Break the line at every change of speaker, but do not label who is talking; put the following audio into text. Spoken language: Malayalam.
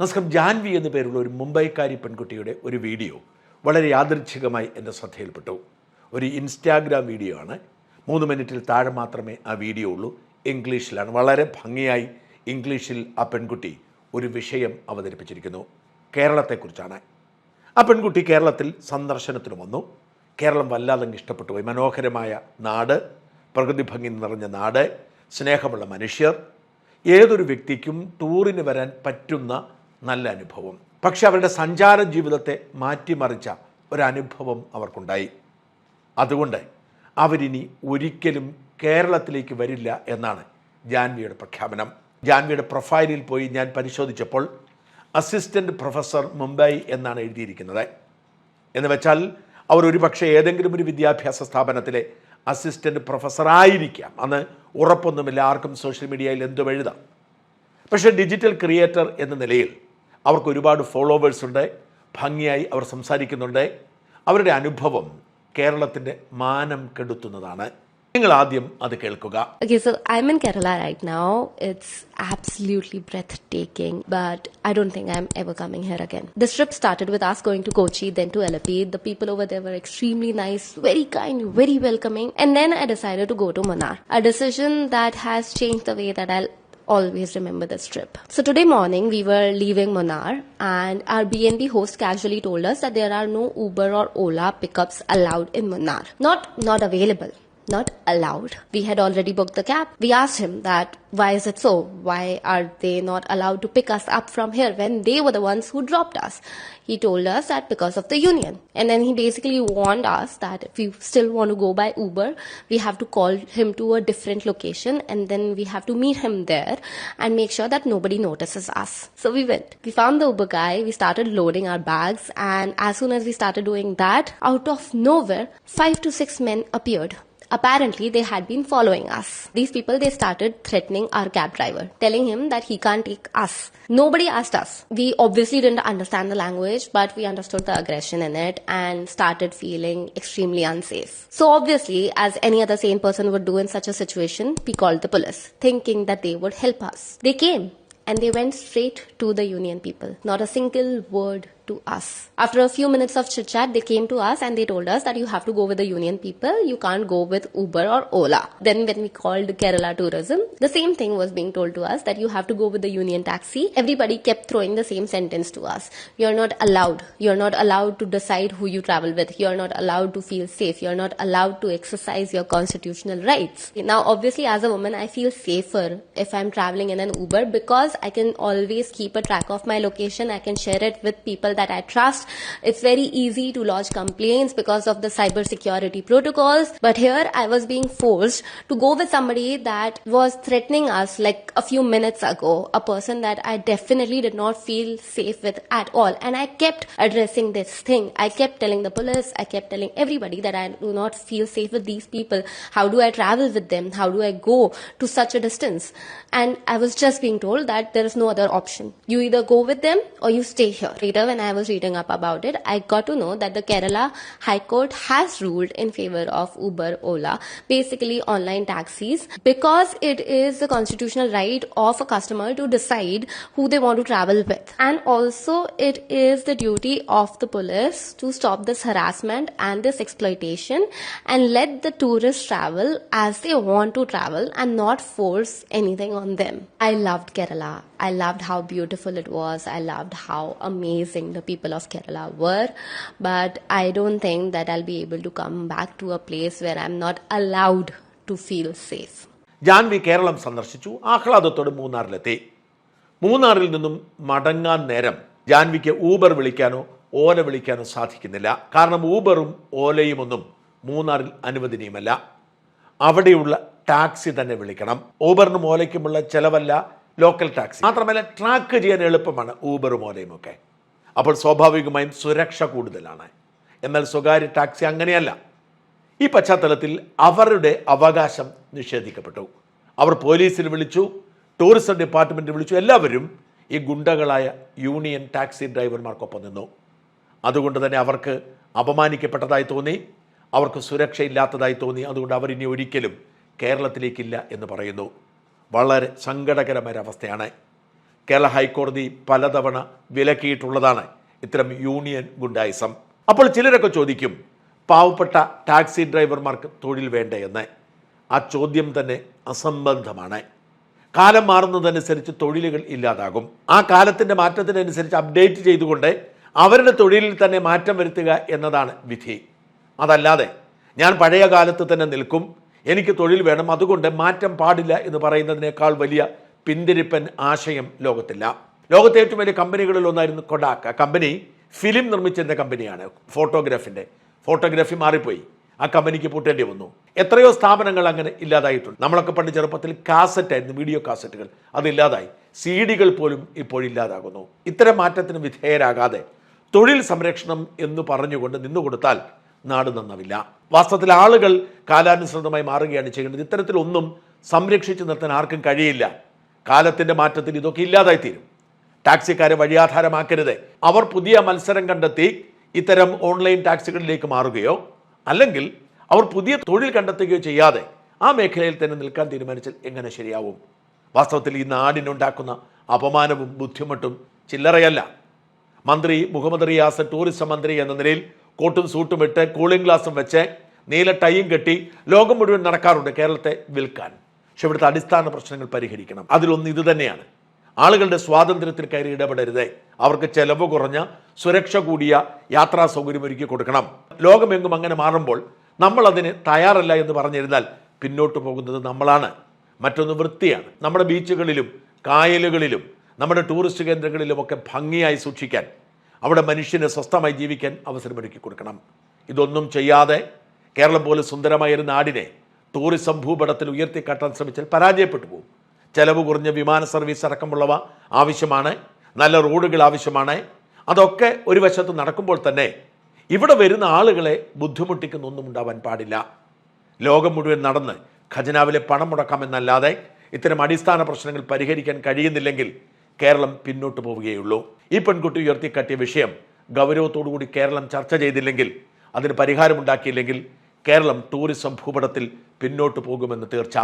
നമസ്കാരം. ജാൻവി എന്ന പേരുള്ള ഒരു മുംബൈക്കാരി പെൺകുട്ടിയുടെ ഒരു വീഡിയോ വളരെ യാദൃച്ഛികമായി എന്റെ ശ്രദ്ധയിൽപ്പെട്ടു. ഒരു ഇൻസ്റ്റാഗ്രാം വീഡിയോ ആണ്. മൂന്ന് മിനിറ്റിൽ താഴെ മാത്രമേ ആ വീഡിയോ ഉള്ളൂ. ഇംഗ്ലീഷിലാണ്. വളരെ ഭംഗിയായി ഇംഗ്ലീഷിൽ ആ പെൺകുട്ടി ഒരു വിഷയം അവതരിപ്പിച്ചിരിക്കുന്നു. കേരളത്തെക്കുറിച്ചാണ്. ആ പെൺകുട്ടി കേരളത്തിൽ സന്ദർശനത്തിന് വന്നു. കേരളം വല്ലാതെ ഇഷ്ടപ്പെട്ടു പോയി. മനോഹരമായ നാട് പ്രകൃതി ഭംഗി നിറഞ്ഞ നാട് സ്നേഹമുള്ള മനുഷ്യർ. ഏതൊരു വ്യക്തിക്കും ടൂറിന് വരാൻ പറ്റുന്ന നല്ല അനുഭവം. പക്ഷെ അവരുടെ സഞ്ചാര ജീവിതത്തെ മാറ്റിമറിച്ച ഒരനുഭവം അവർക്കുണ്ടായി. അതുകൊണ്ട് അവരിനി ഒരിക്കലും കേരളത്തിലേക്ക് വരില്ല എന്നാണ് ജാൻവിയുടെ പ്രഖ്യാപനം. ജാൻവിയുടെ പ്രൊഫൈലിൽ പോയി ഞാൻ പരിശോധിച്ചപ്പോൾ അസിസ്റ്റന്റ് പ്രൊഫസർ മുംബൈ എന്നാണ് എഴുതിയിരിക്കുന്നത്. എന്ന് വെച്ചാൽ അവർ ഒരുപക്ഷെ ഏതെങ്കിലും ഒരു വിദ്യാഭ്യാസ സ്ഥാപനത്തിലെ അസിസ്റ്റന്റ് പ്രൊഫസർ ആയിരിക്കാം. അന്ന് ഉറപ്പൊന്നുമില്ല ആർക്കും സോഷ്യൽ മീഡിയയിൽ എന്തും എഴുതാം. പക്ഷേ ഡിജിറ്റൽ ക്രിയേറ്റർ എന്ന നിലയിൽ അവർക്ക് ഒരുപാട് ഫോളോവേഴ്സ് ഉണ്ട് ഭംഗിയായി അവർ സംസാരിക്കുന്നുണ്ട്. അവരുടെ അനുഭവം കേരളത്തിന്റെ മാനം കെടുത്തുന്നതാണ്. നിങ്ങൾ ആദ്യം അത് കേൾക്കുക.
Okay sir I'm in Kerala right now it's absolutely breathtaking but I do think I'm ever coming here again the trip started with us going to Kochi then to Alleppey the people over there extremely nice very kind very welcoming and then I decide to go to Munnar a decision that has change the way they always remember this trip. So today morning we were leaving Manar and our BNB host casually told us that there are no Uber or Ola pickups allowed in Manar. Not not available not allowed. We had already booked the cab. We asked him that why is it so? Why are they not allowed to pick us up from here when they were the ones who dropped us? He told us that because of the union. And then he basically warned us that if we still want to go by Uber, we have to call him to a different location and then we have to meet him there and make sure that nobody notices us. So we went. We found the Uber guy, we started loading our bags and as soon as we started doing that, out of nowhere, five to six men appeared. Apparently, they had been following us. These people, they started threatening our cab driver, telling him that he can't take us. Nobody asked us. We obviously didn't understand the language, but we understood the aggression in it and started feeling extremely unsafe. So obviously, as any other sane person would do in such a situation, we called the police, thinking that they would help us. They came and they went straight to the union people. Not a single word to us. After a few minutes of chit chat, they came to us and they told us that you have to go with the union people. You can't go with Uber or Ola. Then when we called Kerala Tourism, the same thing was being told to us that you have to go with the union taxi. Everybody kept throwing the same sentence to us. You're not allowed. You're not allowed to decide who you travel with. You're not allowed to feel safe. You're not allowed to exercise your constitutional rights. Now, obviously, as a woman, I feel safer if I'm traveling in an Uber because I can always keep a track of my location. I can share it with people that I trust. It's very easy to lodge complaints because of the cyber security protocols. But here I was being forced to go with somebody that was threatening us like a few minutes ago, a person that I definitely did not feel safe with at all. And I kept addressing this thing. I kept telling the police, I kept telling everybody that I do not feel safe with these people. How do I travel with them? How do I go to such a distance? And I was just being told that there is no other option. You either go with them or you stay here. Later, when I was reading up about it, I got to know that the Kerala High Court has ruled in favor of Uber Ola, basically online taxis, because it is the constitutional right of a customer to decide who they want to travel with. And also, it is the duty of the police to stop this harassment and this exploitation and let the tourists travel as they want to travel and not force anything on them. I loved Kerala. I loved how beautiful it was. I loved how amazing the people of Kerala were. But I don't think that I'll be able to come back to a place where I'm not allowed to feel safe.
Janvi Keralam സന്ദർശിച്ചു ആഹ്ലാദത്തോടെ മൂന്നാറിലെത്തി മൂന്നാറിൽ നിന്നും മടങ്ങാൻ നേരം ജാൻവിക്ക് ഊബർ വിളിക്കാനോ ഓല വിളിക്കാനോ സാധിക്കുന്നില്ല കാരണം ഊബറും ഓലയുമൊന്നും മൂന്നാറിൽ അനുവദനീയമല്ല അവിടെയുള്ള ടാക്സി തന്നെ വിളിക്കണം ഊബറിനും ഓലയ്ക്കുമുള്ള ചെലവല്ല ലോക്കൽ ടാക്സി. മാത്രമല്ല ട്രാക്ക് ചെയ്യാൻ എളുപ്പമാണ് ഊബറും ഓലയും ഒക്കെ അപ്പോൾ സ്വാഭാവികമായും സുരക്ഷ കൂടുതലാണ്. എന്നാൽ സ്വകാര്യ ടാക്സി അങ്ങനെയല്ല. ഈ പശ്ചാത്തലത്തിൽ അവരുടെ അവകാശം നിഷേധിക്കപ്പെട്ടു. അവർ പോലീസിൽ വിളിച്ചു ടൂറിസം ഡിപ്പാർട്ട്മെന്റ് വിളിച്ചു എല്ലാവരും ഈ ഗുണ്ടകളായ യൂണിയൻ ടാക്സി ഡ്രൈവർമാർക്കൊപ്പം നിന്നു. അതുകൊണ്ട് തന്നെ അവർക്ക് അപമാനിക്കപ്പെട്ടതായി തോന്നി അവർക്ക് സുരക്ഷയില്ലാത്തതായി തോന്നി. അതുകൊണ്ട് അവർ ഇനി ഒരിക്കലും കേരളത്തിലേക്കില്ല എന്ന് പറയുന്നു. വളരെ അവസ്ഥയാണ് കേരള ഹൈക്കോടതി പലതവണ വിലക്കിയിട്ടുള്ളതാണ് ഇത്തരം യൂണിയൻ ഗുണ്ടായിസം. അപ്പോൾ ചിലരൊക്കെ ചോദിക്കും പാവപ്പെട്ട ടാക്സി ഡ്രൈവർമാർക്ക് തൊഴിൽ വേണ്ടേ എന്ന്? ആ ചോദ്യം തന്നെ അസംബന്ധമാണ്. കാലം മാറുന്നതനുസരിച്ച് തൊഴിലുകൾ ഇല്ലാതാകും. ആ കാലത്തിന്റെ മാറ്റത്തിനനുസരിച്ച് അപ്ഡേറ്റ് ചെയ്തുകൊണ്ട് അവരുടെ തൊഴിലിൽ തന്നെ മാറ്റം വരുത്തുക എന്നതാണ് വിധി. അതല്ലാതെ ഞാൻ പഴയ കാലത്ത് തന്നെ നിൽക്കും എനിക്ക് തൊഴിൽ വേണം. അതുകൊണ്ട് മാറ്റം പാടില്ല എന്ന് പറയുന്നതിനേക്കാൾ വലിയ പിന്തിരിപ്പൻ ആശയം ലോകത്തില്ല. ലോകത്തെ ഏറ്റവും വലിയ കമ്പനികളിൽ ഒന്നായിരുന്നു കൊഡാക്ക് കമ്പനി ഫിലിം നിർമ്മിച്ചിരുന്ന കമ്പനിയാണ് ഫോട്ടോഗ്രാഫിന്റെ ഫോട്ടോഗ്രാഫി മാറിപ്പോയി. ആ കമ്പനിക്ക് പൂട്ടേണ്ടി വന്നു. എത്രയോ സ്ഥാപനങ്ങൾ അങ്ങനെ ഇല്ലാതായിട്ടുണ്ട്. നമ്മളൊക്കെ പണ്ട് ചെറുപ്പത്തിൽ കാസറ്റ് ആയിരുന്നു വീഡിയോ കാസറ്റുകൾ. അതില്ലാതായി സി ഡികൾ പോലും ഇപ്പോൾ ഇല്ലാതാകുന്നു. ഇത്തരം മാറ്റത്തിന് വിധേയരാകാതെ തൊഴിൽ സംരക്ഷണം എന്ന് പറഞ്ഞുകൊണ്ട് നിന്നുകൊടുത്താൽ നാട് നന്നാവില്ല. വാസ്തവത്തിൽ ആളുകൾ കാലാനുസൃതമായി മാറുകയാണ് ചെയ്യേണ്ടത്. ഇത്തരത്തിലൊന്നും സംരക്ഷിച്ചു നിർത്താൻ ആർക്കും കഴിയില്ല. കാലത്തിന്റെ മാറ്റത്തിൽ ഇതൊക്കെ ഇല്ലാതായിത്തീരും. ടാക്സിക്കാരെ വഴിയാധാരമാക്കരുത്. അവർ പുതിയ മത്സരം കണ്ടെത്തി ഇത്തരം ഓൺലൈൻ ടാക്സികളിലേക്ക് മാറുകയോ അല്ലെങ്കിൽ അവർ പുതിയ തൊഴിൽ കണ്ടെത്തുകയോ ചെയ്യാതെ ആ മേഖലയിൽ തന്നെ നിൽക്കാൻ തീരുമാനിച്ചാൽ എങ്ങനെ ശരിയാവും? വാസ്തവത്തിൽ ഈ നാടിനുണ്ടാക്കുന്ന അപമാനവും ബുദ്ധിമുട്ടും ചില്ലറയല്ല. മന്ത്രി മുഹമ്മദ് റിയാസ് ടൂറിസം മന്ത്രി എന്ന നിലയിൽ കോട്ടും സൂട്ടും ഇട്ട് കൂളിംഗ് ഗ്ലാസും വെച്ച് നീല ടൈയും കെട്ടി ലോകം മുഴുവൻ നടക്കാറുണ്ട് കേരളത്തെ വിൽക്കാൻ. പക്ഷെ ഇവിടുത്തെ അടിസ്ഥാന പ്രശ്നങ്ങൾ പരിഹരിക്കണം. അതിലൊന്ന് ഇത് തന്നെയാണ്. ആളുകളുടെ സ്വാതന്ത്ര്യത്തിൽ കയറി ഇടപെടരുതേ. അവർക്ക് ചെലവ് കുറഞ്ഞ സുരക്ഷ കൂടിയ യാത്രാ സൗകര്യം ഒരുക്കി കൊടുക്കണം. ലോകമെങ്ങും അങ്ങനെ മാറുമ്പോൾ നമ്മൾ അതിന് തയ്യാറല്ല എന്ന് പറഞ്ഞിരുന്നാൽ പിന്നോട്ട് പോകുന്നത് നമ്മളാണ്. മറ്റൊന്ന് വൃത്തിയാണ്. നമ്മുടെ ബീച്ചുകളിലും കായലുകളിലും നമ്മുടെ ടൂറിസ്റ്റ് കേന്ദ്രങ്ങളിലുമൊക്കെ ഭംഗിയായി സൂക്ഷിക്കാൻ അവിടെ മനുഷ്യനെ സ്വസ്ഥമായി ജീവിക്കാൻ അവസരമൊരുക്കി കൊടുക്കണം. ഇതൊന്നും ചെയ്യാതെ കേരളം പോലെ സുന്ദരമായ ഒരു നാടിനെ ടൂറിസം ഭൂപടത്തിൽ ഉയർത്തിക്കാട്ടാൻ ശ്രമിച്ചാൽ പരാജയപ്പെട്ടു പോകും. ചെലവ് കുറഞ്ഞ വിമാന സർവീസ് അടക്കമുള്ളവ ആവശ്യമാണ്. നല്ല റോഡുകൾ ആവശ്യമാണ്. അതൊക്കെ ഒരു വശത്ത് നടക്കുമ്പോൾ തന്നെ ഇവിടെ വരുന്ന ആളുകളെ ബുദ്ധിമുട്ടിക്കുന്ന ഒന്നും ഉണ്ടാവാൻ പാടില്ല. ലോകം മുഴുവൻ നടന്ന് ഖജനാവിലെ പണം മുടക്കാമെന്നല്ലാതെ ഇത്തരം അടിസ്ഥാന പ്രശ്നങ്ങൾ പരിഹരിക്കാൻ കഴിയുന്നില്ലെങ്കിൽ കേരളം പിന്നോട്ട് പോവുകയുള്ളൂ. ഈ പെൺകുട്ടി ഉയർത്തിക്കാട്ടിയ വിഷയം ഗൗരവത്തോടുകൂടി കേരളം ചർച്ച ചെയ്തില്ലെങ്കിൽ അതിന് പരിഹാരമുണ്ടാക്കിയില്ലെങ്കിൽ കേരളം ടൂറിസം ഭൂപടത്തിൽ പിന്നോട്ട് പോകുമെന്ന് തീർച്ച.